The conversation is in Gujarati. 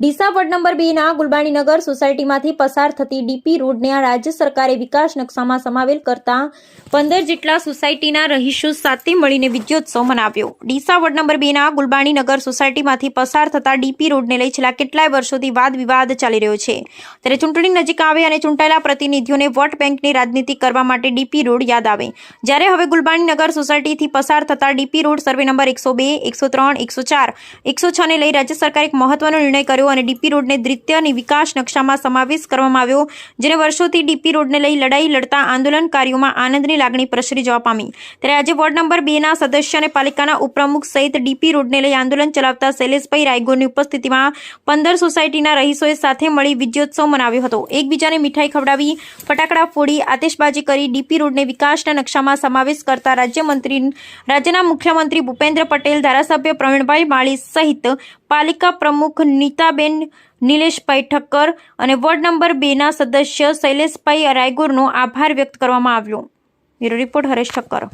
ડીસા વોર્ડ નંબર બે ના ગુલબાણીનગર સોસાયટીમાંથી પસાર થતી ડીપી રોડને આ રાજ્ય સરકારે વિકાસ નકશામાં સમાવેલ કરતા પંદર જેટલા સોસાયટીના રહીશો સાથે મળીને વિદ્યોત્સવ મનાવ્યો. ડીસા વોર્ડ નંબર બે ના ગુલબાણીનગર સોસાયટીમાંથી પસાર થતા ડીપી રોડને લઈ છેલ્લા કેટલાય વર્ષોથી વાદ વિવાદ ચાલી રહ્યો છે. ત્યારે ચૂંટણી નજીક આવે અને ચૂંટાયેલા પ્રતિનિધિઓને વોટ બેંકની રાજનીતિ કરવા માટે ડીપી રોડ યાદ આવે. જ્યારે હવે ગુલબાણીનગર સોસાયટીથી પસાર થતા ડીપી રોડ સર્વે નંબર એકસો બે, એકસો ત્રણ, એકસો ચાર, એકસો છને લઈ રાજ્ય સરકારે એક મહત્વનો નિર્ણય કર્યો અને ડીપી રોડને દ્વિતીયની વિકાસ નકશામાં સમાવેશ કરવામાં આવ્યો, જેને વર્ષોથી ડીપી રોડને લઈ લડાઈ લડતા આંદોલનકારીઓમાં આનંદની લાગણી પ્રસરી જવા પામી. ત્યારે આજે વોર્ડ નંબર બેના સદસ્ય અને પાલિકાના ઉપપ્રમુખ સહિત ડીપી રોડને લઈ આંદોલન ચલાવતા શૈલેષભાઈ રાયગોરની ઉપસ્થિતિમાં પંદર સોસાયટીના રહીશોએ સાથે મળી વિજયોત્સવ મનાવ્યો હતો. એકબીજાને મીઠાઈ ખવડાવી, ફટાકડા ફોડી, આતિશબાજી કરી ડીપી રોડને વિકાસના નકશામાં સમાવેશ કરતા રાજ્યમંત્રી, રાજ્યના મુખ્યમંત્રી ભૂપેન્દ્ર પટેલ, ધારાસભ્ય પ્રવીણભાઈ માળી સહિત પાલિકા પ્રમુખ નીતાબેન નિલેશભાઈ ઠક્કર અને વોર્ડ નંબર બેના સદસ્ય શૈલેષભાઈ રાયગુરનો આભાર વ્યક્ત કરવામાં આવ્યો. Bureau report Haresh Thakkar.